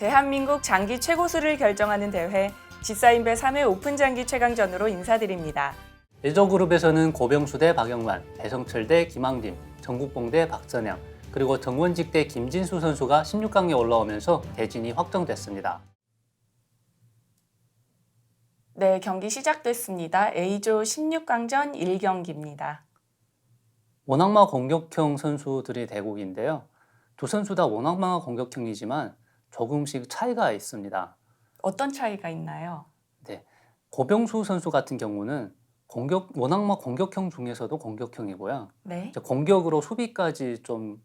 대한민국 장기 최고수를 결정하는 대회 지사인배 3회 오픈 장기 최강전으로 인사드립니다. 예저그룹에서는 고병수 대 박영만, 배성철 대 김항림, 정국봉 대 박선양, 그리고 정원직 대 김진수 선수가 16강에 올라오면서 대진이 확정됐습니다. 네, 경기 시작됐습니다. A조 16강전 1경기입니다. 원악마 공격형 선수들의 대국인데요. 두 선수 다 원악마 공격형이지만 조금씩 차이가 있습니다. 어떤 차이가 있나요? 네. 고병수 선수 같은 경우는 공격 원악마 공격형 중에서도 공격형이고요. 네. 공격으로 수비까지 좀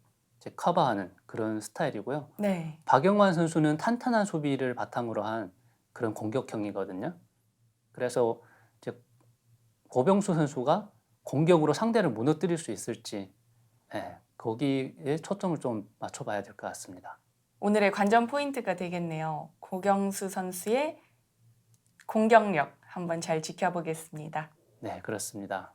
커버하는 그런 스타일이고요. 네. 박영환 선수는 탄탄한 수비를 바탕으로 한 그런 공격형이거든요. 그래서 이제 고병수 선수가 공격으로 상대를 무너뜨릴 수 있을지 예, 거기에 초점을 좀 맞춰봐야 될 것 같습니다. 오늘의 관전 포인트가 되겠네요. 고경수 선수의 공격력 한번 잘 지켜보겠습니다. 네, 그렇습니다.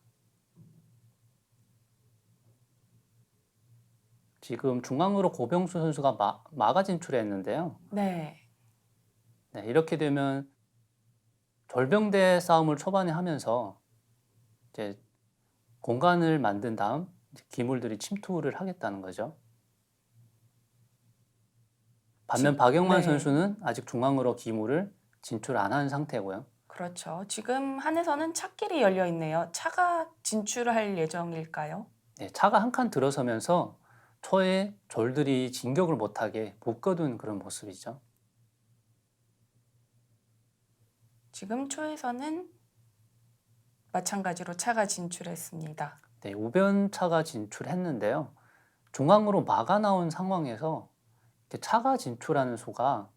지금 중앙으로 고병수 선수가 마, 마가 진출했는데요. 네. 네, 이렇게 되면 절병대 싸움을 초반에 하면서 이제 공간을 만든 다음 기물들이 침투를 하겠다는 거죠. 반면 지- 박영만 네. 선수는 아직 중앙으로 기물을 진출 안 한 상태고요. 그렇죠. 지금 한에서는 차길이 열려 있네요. 차가 진출할 예정일까요? 네, 차가 한 칸 들어서면서 초에 졸들이 진격을 못하게 묶어둔 그런 모습이죠. 지금 초에서는 마찬가지로 차가 진출했습니다. 네, 우변 차가 진출했는데요. 중앙으로 막아 나온 상황에서 차가 진출하는 수가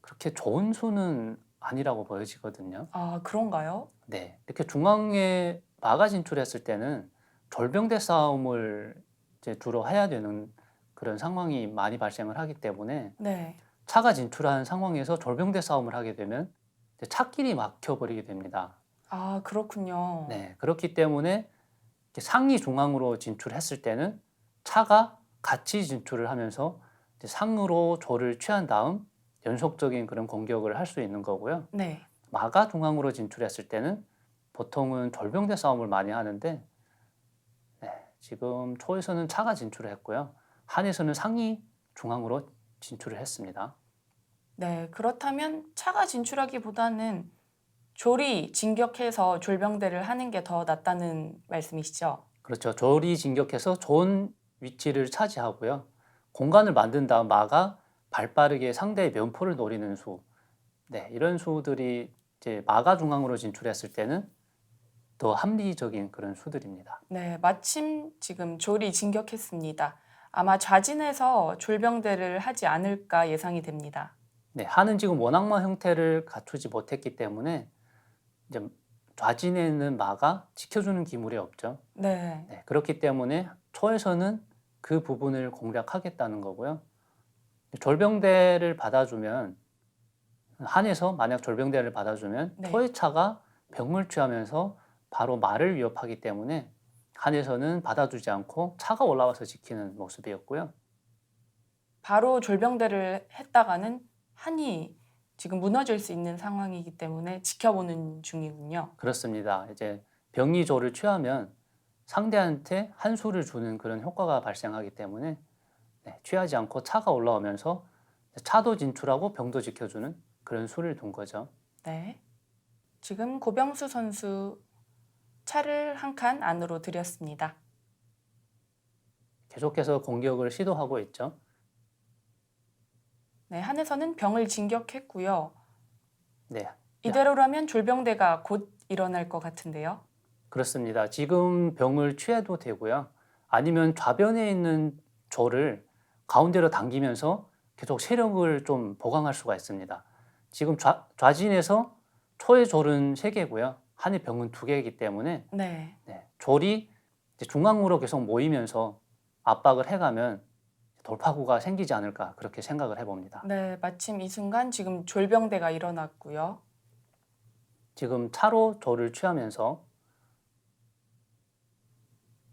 그렇게 좋은 수는 아니라고 보여지거든요. 아, 그런가요? 네, 이렇게 중앙에 막아 진출했을 때는 절병대 싸움을 이제 주로 해야 되는 그런 상황이 많이 발생을 하기 때문에 네. 차가 진출한 상황에서 절병대 싸움을 하게 되면 이제 차길이 막혀버리게 됩니다. 아, 그렇군요. 네, 그렇기 때문에 상위 중앙으로 진출했을 때는 차가 같이 진출을 하면서 상으로 조를 취한 다음 연속적인 그런 공격을 할 수 있는 거고요. 네. 마가 중앙으로 진출했을 때는 보통은 절병대 싸움을 많이 하는데 네, 지금 초에서는 차가 진출을 했고요. 한에서는 상위 중앙으로 진출을 했습니다. 네. 그렇다면 차가 진출하기보다는 졸이 진격해서 졸병대를 하는 게 더 낫다는 말씀이시죠? 그렇죠. 졸이 진격해서 좋은 위치를 차지하고요. 공간을 만든 다음 마가 발빠르게 상대의 면포를 노리는 수. 네, 이런 수들이 이제 마가 중앙으로 진출했을 때는 더 합리적인 그런 수들입니다. 네. 마침 지금 졸이 진격했습니다. 아마 좌진해서 졸병대를 하지 않을까 예상이 됩니다. 네, 한은 지금 원악마 형태를 갖추지 못했기 때문에 이제 좌진에는 마가 지켜주는 기물이 없죠. 네. 네, 그렇기 때문에 초에서는 그 부분을 공략하겠다는 거고요. 졸병대를 받아주면 한에서 만약 졸병대를 받아주면 네. 초의 차가 병을 취하면서 바로 말을 위협하기 때문에 한에서는 받아주지 않고 차가 올라와서 지키는 모습이었고요. 바로 졸병대를 했다가는 한이 지금 무너질 수 있는 상황이기 때문에 지켜보는 중이군요. 그렇습니다. 이제 병이 조를 취하면 상대한테 한 수를 주는 그런 효과가 발생하기 때문에 네, 취하지 않고 차가 올라오면서 차도 진출하고 병도 지켜주는 그런 수를 둔 거죠. 네. 지금 고병수 선수 차를 한 칸 안으로 들였습니다. 계속해서 공격을 시도하고 있죠. 네, 한에서는 병을 진격했고요. 네, 이대로라면 졸병대가 곧 일어날 것 같은데요. 그렇습니다. 지금 병을 취해도 되고요. 아니면 좌변에 있는 조를 가운데로 당기면서 계속 세력을 좀 보강할 수가 있습니다. 지금 좌, 좌진에서 초의 졸은 세개고요 한의 병은 두개이기 때문에 네. 네, 졸이 중앙으로 계속 모이면서 압박을 해가면 돌파구가 생기지 않을까 그렇게 생각을 해봅니다. 네, 마침 이 순간 지금 졸병대가 일어났고요. 지금 차로 조를 취하면서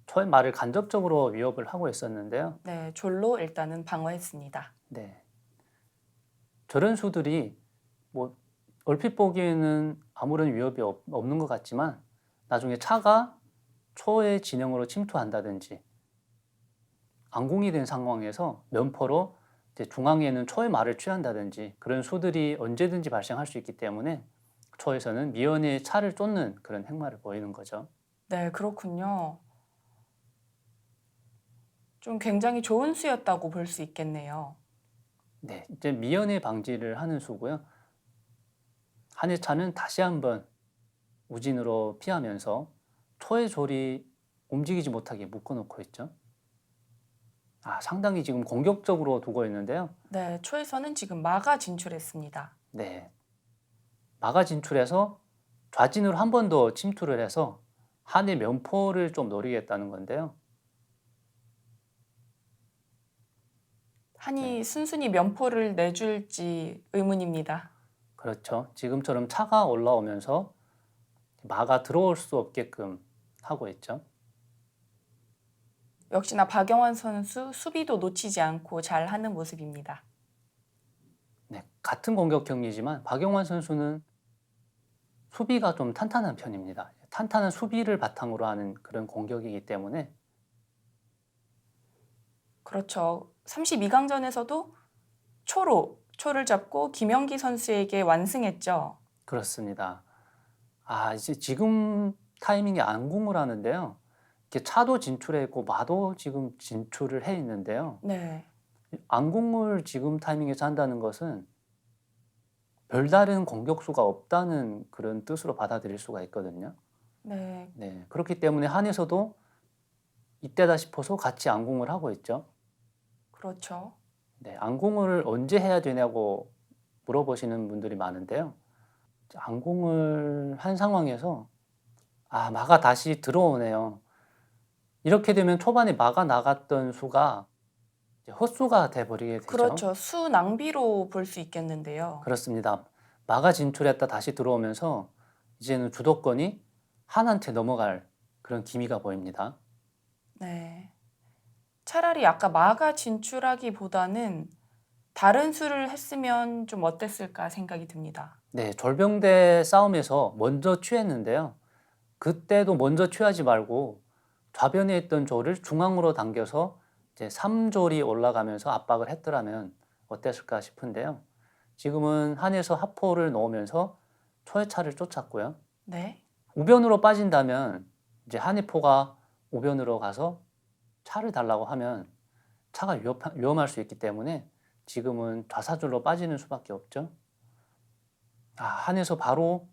초의 말을 간접적으로 위협을 하고 있었는데요. 네, 졸로 일단은 방어했습니다. 네. 저런 수들이 뭐 얼핏 보기에는 아무런 위협이 없, 없는 것 같지만 나중에 차가 초의 진영으로 침투한다든지 안공이 된 상황에서 면포로 이제 중앙에 있는 초의 말을 취한다든지 그런 수들이 언제든지 발생할 수 있기 때문에 초에서는 미연에 차를 쫓는 그런 행마를 보이는 거죠. 네, 그렇군요. 좀 굉장히 좋은 수였다고 볼 수 있겠네요. 네, 이제 미연의 방지를 하는 수고요. 한 해차는 다시 한번 우진으로 피하면서 초의 졸이 움직이지 못하게 묶어놓고 있죠. 아, 상당히 지금 공격적으로 두고 있는데요. 네, 초에서는 지금 마가 진출했습니다. 네, 마가 진출해서 좌진으로 한 번 더 침투를 해서 한의 면포를 좀 노리겠다는 건데요. 한이 네. 순순히 면포를 내줄지 의문입니다. 그렇죠. 지금처럼 차가 올라오면서 마가 들어올 수 없게끔 하고 있죠. 역시나 박영환 선수 수비도 놓치지 않고 잘 하는 모습입니다. 네, 같은 공격 경기지만 박영환 선수는 수비가 좀 탄탄한 편입니다. 탄탄한 수비를 바탕으로 하는 그런 공격이기 때문에 그렇죠. 32강전에서도 초로 초를 잡고 김영기 선수에게 완승했죠. 그렇습니다. 아, 이제 지금 타이밍에 안궁을 하는데요. 이렇게 차도 진출했고 마도 지금 진출을 해 있는데요. 네. 안궁을 지금 타이밍에서 한다는 것은 별다른 공격수가 없다는 그런 뜻으로 받아들일 수가 있거든요. 네. 네, 그렇기 때문에 한에서도 이때다 싶어서 같이 안궁을 하고 있죠. 그렇죠. 네, 안궁을 언제 해야 되냐고 물어보시는 분들이 많은데요. 안궁을 한 상황에서 아, 마가 다시 들어오네요. 이렇게 되면 초반에 마가 나갔던 수가 헛수가 돼버리게 되죠. 그렇죠. 수 낭비로 볼 수 있겠는데요. 그렇습니다. 마가 진출했다 다시 들어오면서 이제는 주도권이 한한테 넘어갈 그런 기미가 보입니다. 네. 차라리 아까 마가 진출하기보다는 다른 수를 했으면 좀 어땠을까 생각이 듭니다. 네, 졸병대 싸움에서 먼저 취했는데요. 그때도 먼저 취하지 말고 좌변에 있던 조를 중앙으로 당겨서 이제 3졸이 올라가면서 압박을 했더라면 어땠을까 싶은데요. 지금은 한에서 하포를 넣으면서 초회차를 쫓았고요. 네. 우변으로 빠진다면 이제 한해포가 우변으로 가서 차를 달라고 하면 차가 위험할 수 있기 때문에 지금은 좌사줄로 빠지는 수밖에 없죠. 아, 한에서 바로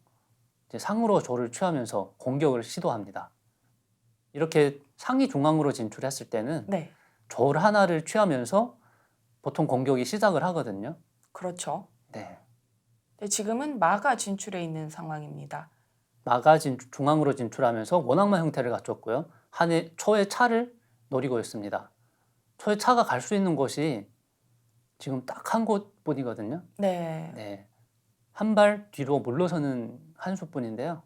상으로 조를 취하면서 공격을 시도합니다. 이렇게 상이 중앙으로 진출했을 때는 네. 조를 하나를 취하면서 보통 공격이 시작을 하거든요. 그렇죠. 네. 네, 지금은 마가 진출해 있는 상황입니다. 마가 진, 중앙으로 진출하면서 원악마 형태를 갖췄고요. 한해 초의 차를 노리고 있습니다. 초의 차가 갈 수 있는 곳이 지금 딱 한 곳뿐이거든요. 네. 네. 한 발 뒤로 물러서는 한 수뿐인데요.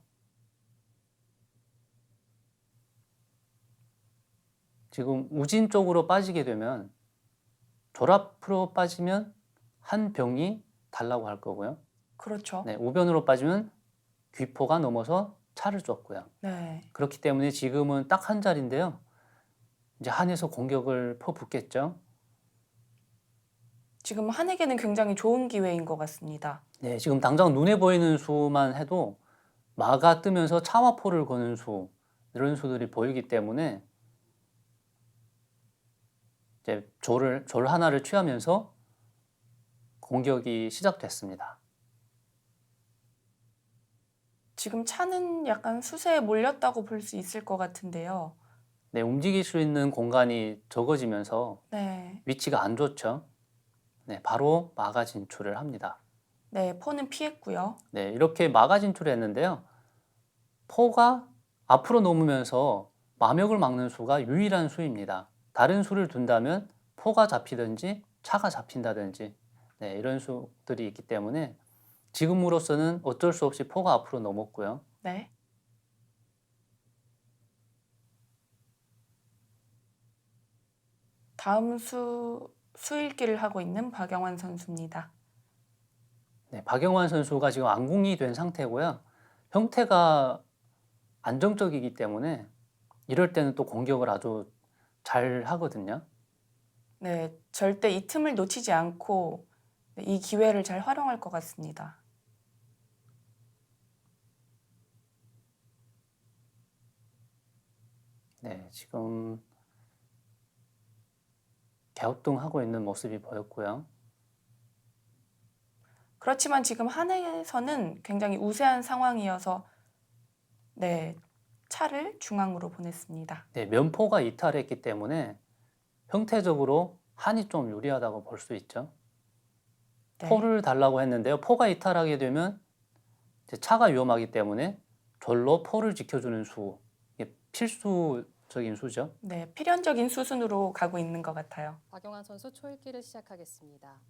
지금 우진 쪽으로 빠지게 되면 졸앞으로 빠지면 한 병이 달라고 할 거고요. 그렇죠. 네, 우변으로 빠지면 귀포가 넘어서 차를 쫓고요. 네. 그렇기 때문에 지금은 딱 한 자리인데요. 이제 한에서 공격을 퍼붓겠죠. 지금 한에게는 굉장히 좋은 기회인 것 같습니다. 네, 지금 당장 눈에 보이는 수만 해도 마가 뜨면서 차와 포를 거는 수 이런 수들이 보이기 때문에 이제 조를 졸 하나를 취하면서 공격이 시작됐습니다. 지금 차는 약간 수세에 몰렸다고 볼 수 있을 것 같은데요. 네, 움직일 수 있는 공간이 적어지면서 네. 위치가 안 좋죠. 네, 바로 마가 진출을 합니다. 네, 포는 피했고요. 네, 이렇게 마가 진출했는데요. 포가 앞으로 넘으면서 마명을 막는 수가 유일한 수입니다. 다른 수를 둔다면 포가 잡히든지 차가 잡힌다든지 네, 이런 수들이 있기 때문에 지금으로서는 어쩔 수 없이 포가 앞으로 넘었고요. 네. 다음 수 수일기를 하고 있는 박영환 선수입니다. 네, 박영환 선수가 지금 안궁이 된 상태고요. 형태가 안정적이기 때문에 이럴 때는 또 공격을 아주 잘 하거든요. 네, 절대 이 틈을 놓치지 않고 네, 이 기회를 잘 활용할 것 같습니다. 네, 지금 갸우뚱하고 있는 모습이 보였고요. 그렇지만 지금 한해에서는 굉장히 우세한 상황이어서 네, 차를 중앙으로 보냈습니다. 네, 면포가 이탈했기 때문에 형태적으로 한이 좀 유리하다고 볼 수 있죠. 네. 포를 달라고 했는데요. 포가 이탈하게 되면 차가 위험하기 때문에 절로 포를 지켜주는 수, 필수 적인 수죠. 네, 필연적인 수순으로 가고 있는 것 같아요. 박영환 선수 초읽기를 시작하겠습니다.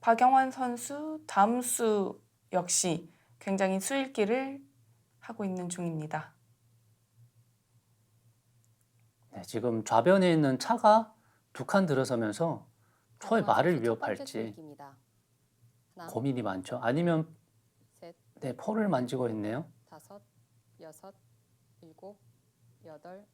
박영환 선수 다음 수 역시 굉장히 수일기를 하고 있는 중입니다. 네, 지금 좌변에 있는 차가 두 칸 들어서면서 초의 말을 선수 첫 번째 위협할지. 하나, 고민이 많죠. 아니면 셋, 네, 포를 만지고 있네요. 다섯, 여섯, 일곱, 여덟,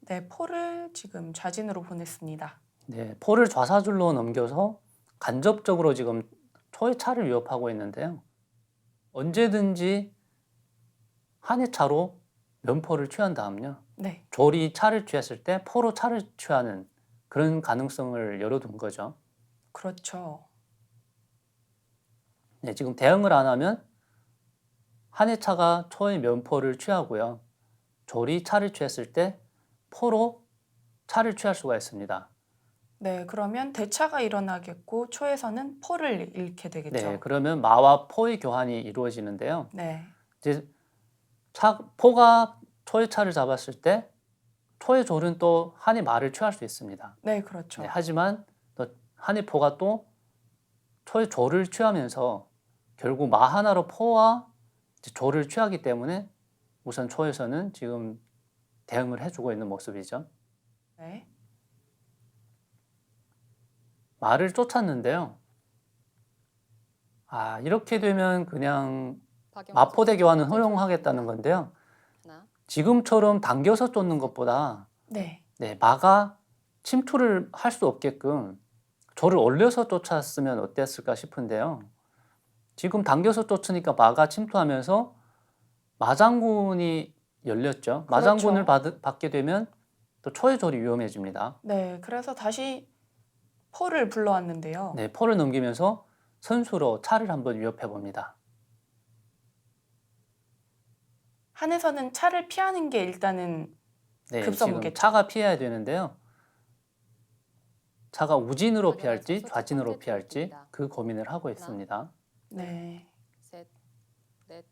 네, 포를 지금 좌진으로 보냈습니다. 네, 포를 좌사줄로 넘겨서 간접적으로 지금 초의 차를 위협하고 있는데요. 언제든지 한의 차로 면포를 취한 다음요. 네, 졸이 차를 취했을 때 포로 차를 취하는 그런 가능성을 열어둔 거죠. 그렇죠. 네, 지금 대응을 안 하면 한의 차가 초의 면포를 취하고요. 졸이 차를 취했을 때 포로 차를 취할 수가 있습니다. 네, 그러면 대차가 일어나겠고 초에서는 포를 잃게 되겠죠. 네, 그러면 마와 포의 교환이 이루어지는데요. 네, 이제 차, 포가 초의 차를 잡았을 때 초의 졸은 또 한의 말을 취할 수 있습니다. 네, 그렇죠. 네, 하지만 또 한의 포가 또 초의 졸을 취하면서 결국 마 하나로 포와 졸을 취하기 때문에 우선 초에서는 지금 대응을 해주고 있는 모습이죠. 네, 말을 쫓았는데요. 아 이렇게 되면 그냥 박영환 마포대 선수 교환은 첫 번째 허용하겠다는. 건데요. 하나, 지금처럼 당겨서 쫓는 것보다 네, 네, 마가 침투를 할 수 없게끔 저를 올려서 쫓았으면 어땠을까 싶은데요. 지금 당겨서 쫓으니까 마가 침투하면서 마장군이 열렸죠. 마장군을 받, 받게 되면 또 초의 절이 위험해집니다. 네. 그래서 다시 포를 불러왔는데요. 네, 포를 넘기면서 선수로 차를 한번 위협해 봅니다. 한에서는 차를 피하는 게 일단은 네, 급선무겠죠. 차가 피해야 되는데요. 차가 우진으로 피할지 좌진으로 피할지. 그 고민을 하고 있습니다. 네, 셋, 넷,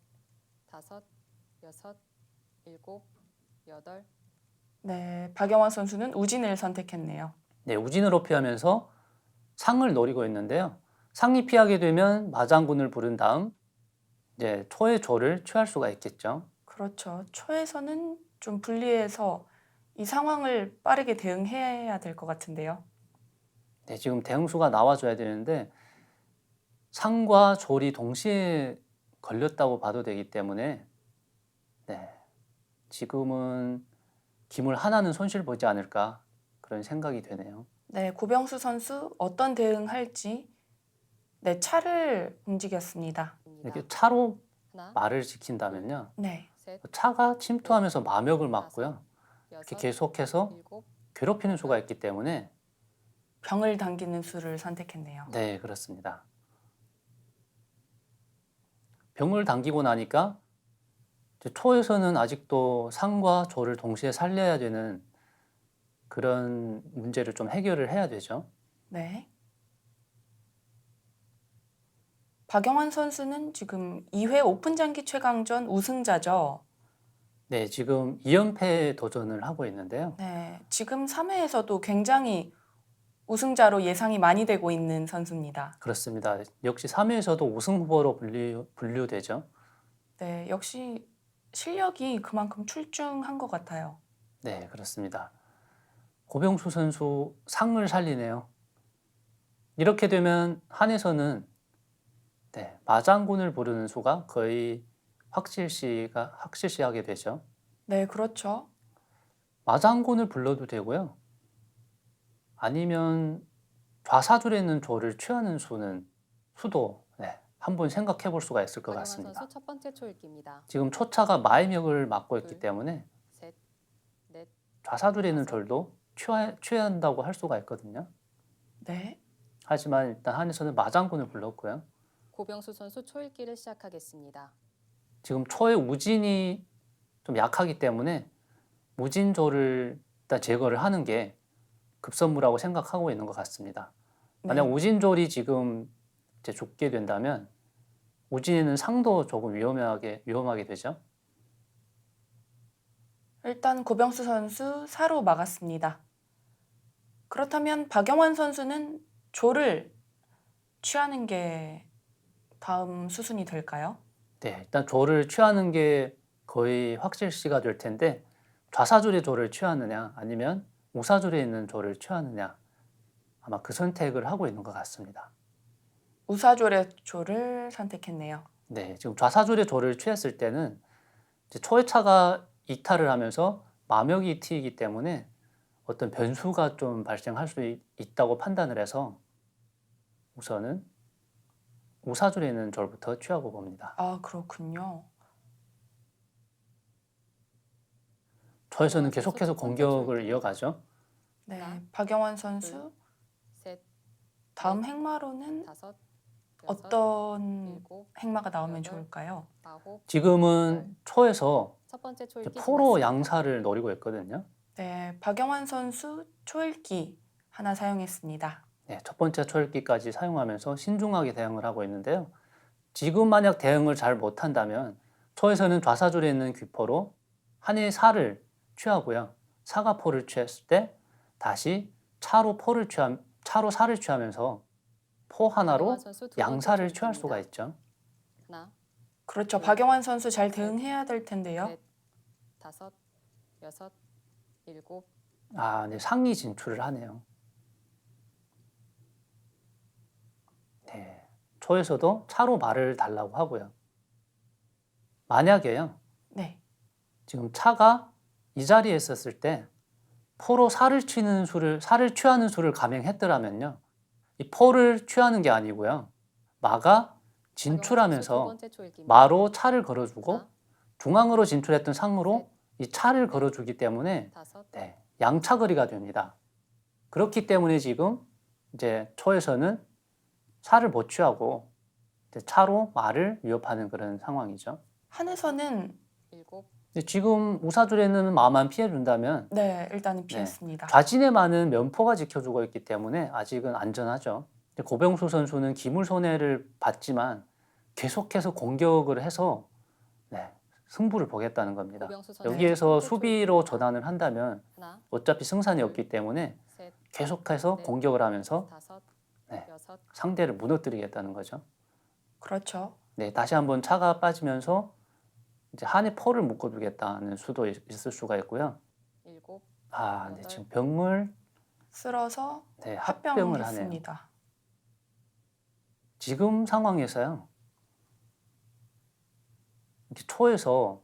다섯, 여섯, 일곱, 여덟, 네. 박영환 선수는 우진을 선택했네요. 네, 우진으로 피하면서 상을 노리고 있는데요. 상이 피하게 되면 마장군을 부른 다음 이제 초의 조를 취할 수가 있겠죠. 그렇죠. 초에서는 좀 분리해서 이 상황을 빠르게 대응해야 될 것 같은데요. 네, 지금 대응수가 나와줘야 되는데 상과 졸이 동시에 걸렸다고 봐도 되기 때문에 네, 지금은 기물 하나는 손실 보지 않을까 그런 생각이 되네요. 네, 고병수 선수 어떤 대응할지 네, 차를 움직였습니다. 이렇게 차로 하나, 말을 지킨다면요. 네, 셋, 차가 침투하면서 마력을 막고요. 이렇게 여섯, 계속해서 일곱, 괴롭히는 수가 있기 때문에 병을 당기는 수를 선택했네요. 네, 그렇습니다. 병을 당기고 나니까 초에서는 아직도 상과 조를 동시에 살려야 되는 그런 문제를 좀 해결을 해야 되죠. 네. 박영환 선수는 지금 2회 오픈 장기 최강전 우승자죠. 네, 지금 2연패 도전을 하고 있는데요. 네, 지금 3회에서도 굉장히 우승자로 예상이 많이 되고 있는 선수입니다. 그렇습니다. 역시 3회에서도 우승 후보로 분류, 분류되죠. 네, 역시 실력이 그만큼 출중한 것 같아요. 네, 그렇습니다. 고병수 선수 상을 살리네요. 이렇게 되면 한에서는 네, 마장군을 부르는 수가 거의 확실시가 확실시하게 되죠. 네, 그렇죠. 마장군을 불러도 되고요. 아니면 좌사줄에 있는 조를 취하는 수는 수도 네, 한번 생각해 볼 수가 있을 것 박영환 같습니다. 선수 첫 번째 초읽기입니다. 지금 초차가 마의력을 맡고 있기 둘. 때문에 셋, 넷, 좌사줄에 있는. 절도 취하, 취한다고 할 수가 있거든요. 네. 하지만 일단 한에서는 마장군을 불렀고요. 고병수 선수 초읽기를 시작하겠습니다. 지금 초의 우진이 좀 약하기 때문에 무진조를 일단 제거를 하는 게 급선무라고 생각하고 있는 것 같습니다. 만약 네. 우진졸이 지금 이제 죽게 된다면 우진에는 상도 조금 위험하게 위험하게 되죠. 일단 고병수 선수 사로 막았습니다. 그렇다면 박영환 선수는 조를 취하는 게 다음 수순이 될까요? 네, 일단 조를 취하는 게 거의 확실시가 될 텐데 좌사줄의 조를 취하느냐 아니면 우사줄에 있는 조를 취하느냐 아마 그 선택을 하고 있는 것 같습니다. 우사졸의 조를 선택했네요. 네, 지금 좌사줄의 조를 취했을 때는 초회차가 이탈을 하면서 마명이 트이기 때문에 어떤 변수가 좀 발생할 수 있- 있다고 판단을 해서 우선은 우사줄에 있는 절부터 취하고 봅니다. 아, 그렇군요. 선수 계속해서 공격을. 이어가죠. 네. 하나, 박영환 선수 둘, 셋, 다음 행마로는 다섯, 여섯, 어떤 일곱, 행마가 나오면 여덟, 좋을까요? 아홉. 지금은 초에서 첫 번째 이제 초읽기 포로 지났습니다. 양사를 노리고 있거든요. 네, 박영환 선수 초읽기 하나 사용했습니다. 네, 첫 번째 초읽기까지 사용하면서 신중하게 대응을 하고 있는데요. 지금 만약 대응을 잘 못한다면 초에서는 좌사줄에 있는 귀포로 한의 사를 취하고요. 사가포를 취했을 때 다시 차로 포를 취함 차로 사를 취하면서 포 하나로 번째 양사를 취할. 수가 있죠. 하나, 그렇죠. 네. 박영환 선수 잘 대응해야 될 텐데요. 넷, 다섯, 여섯, 일곱, 아, 네, 상위 진출을 하네요. 네, 초에서도 차로 말을 달라고 하고요. 만약에요, 네. 지금 차가 이 자리에 있었을 때 포로 살을 치는 수를 살을 취하는 수를 감행했더라면요, 이 포를 취하는 게 아니고요, 마가 진출하면서. 마로 차를 걸어주고 하나, 중앙으로 진출했던 상으로 셋, 이 차를 걸어주기 때문에 네, 양차거리가 됩니다. 그렇기 때문에 지금 이제 초에서는 차를 못 취하고 이제 차로 말을 위협하는 그런 상황이죠. 한에서는 일곱, 근데 지금 우사줄에는 마만 피해준다면 네, 일단은 피했습니다. 좌진에만은 면포가 지켜주고 있기 때문에 아직은 안전하죠. 근데 고병수 선수는 기물 손해를 받지만 계속해서 공격을 해서 네, 승부를 보겠다는 겁니다. 고병수 선수 여기에서 수비로. 전환을 한다면 하나, 어차피 승산이 없기 때문에 셋, 계속해서 네. 공격을 하면서 다섯, 네. 여섯, 상대를 무너뜨리겠다는 거죠. 그렇죠. 네, 다시 한번 차가 빠지면서 이제 한의 포를 묶어두겠다는 수도 있- 있을 수가 있고요. 일곱, 아, 네. 지금 병을 쓸어서 네, 합병을 하네요. 합병했습니다. 지금 상황에서요. 이렇게 초에서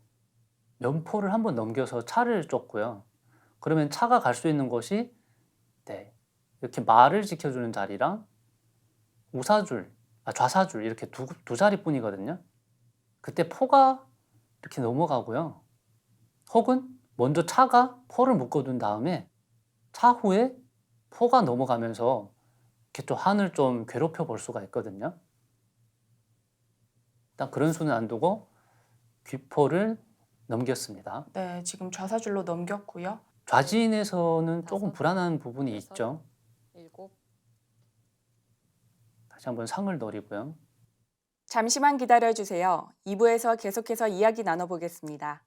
면포를 한번 넘겨서 차를 쫓고요. 그러면 차가 갈 수 있는 곳이 네, 이렇게 말을 지켜주는 자리랑 우사줄, 아, 좌사줄 이렇게 두, 두 자리뿐이거든요. 그때 포가 이렇게 넘어가고요. 혹은 먼저 차가 포를 묶어둔 다음에 차후에 포가 넘어가면서 이렇게 또 한을 좀 괴롭혀 볼 수가 있거든요. 일단 그런 수는 안 두고 귀포를 넘겼습니다. 네, 지금 좌사줄로 넘겼고요. 좌진에서는 조금 불안한 부분이. 있죠. 일곱, 다시 한번 상을 노리고요. 잠시만 기다려 주세요. 2부에서 계속해서 이야기 나눠보겠습니다.